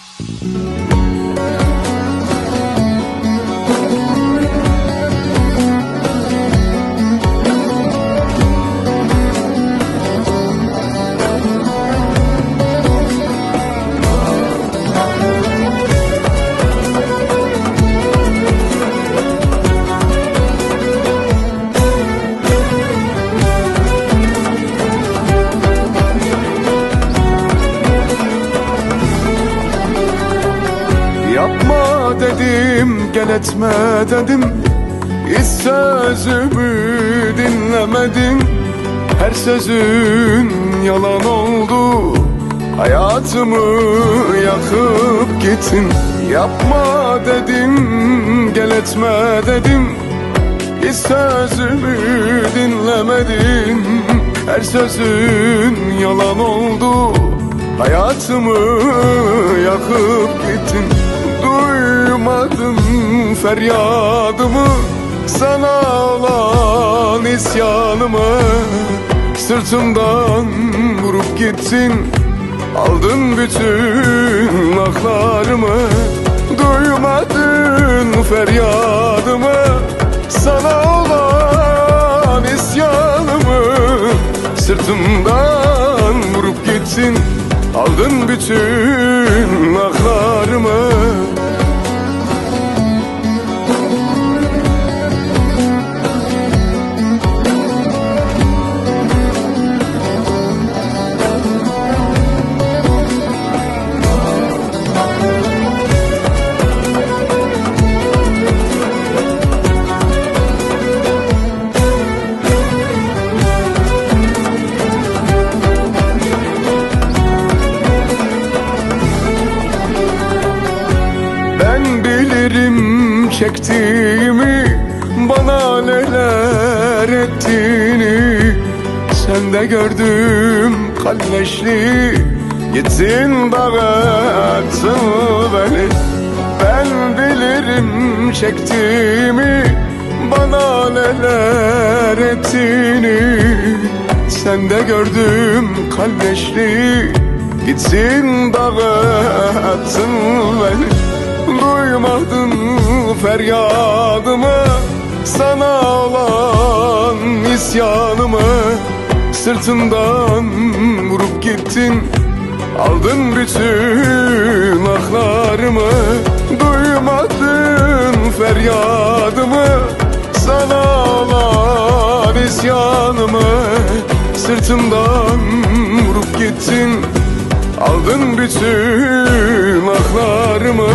Yapma gel etme dedim Hiç sözümü dinlemedin. Her sözün yalan oldu Hayatımı yakıp gittin. Yapma dedim gel etme dedim Hiç sözümü dinlemedin. Her sözün yalan oldu Hayatımı yakıp feryadımı Sana olan isyanımı Sırtımdan vurup gittin. Aldın bütün aklarımı Duymadın feryadımı. Sana olan isyanımı Sırtımdan vurup gittin. Aldın bütün aklarımı çektiğimi Bana neler ettiğini Sen de gördüm kalleşliği Gittin dağıttın beni. Ben bilirim çektiğimi Bana neler ettiğini Sen de gördüm kalleşliği Gitsin dağıttın beni. Duymadın feryadımı Sana olan isyanımı Sırtından vurup gittin. Aldın bütün aklarımı Duymadın feryadımı. Sana olan isyanımı Sırtımdan vurup gittin. Aldın bütün aklarımı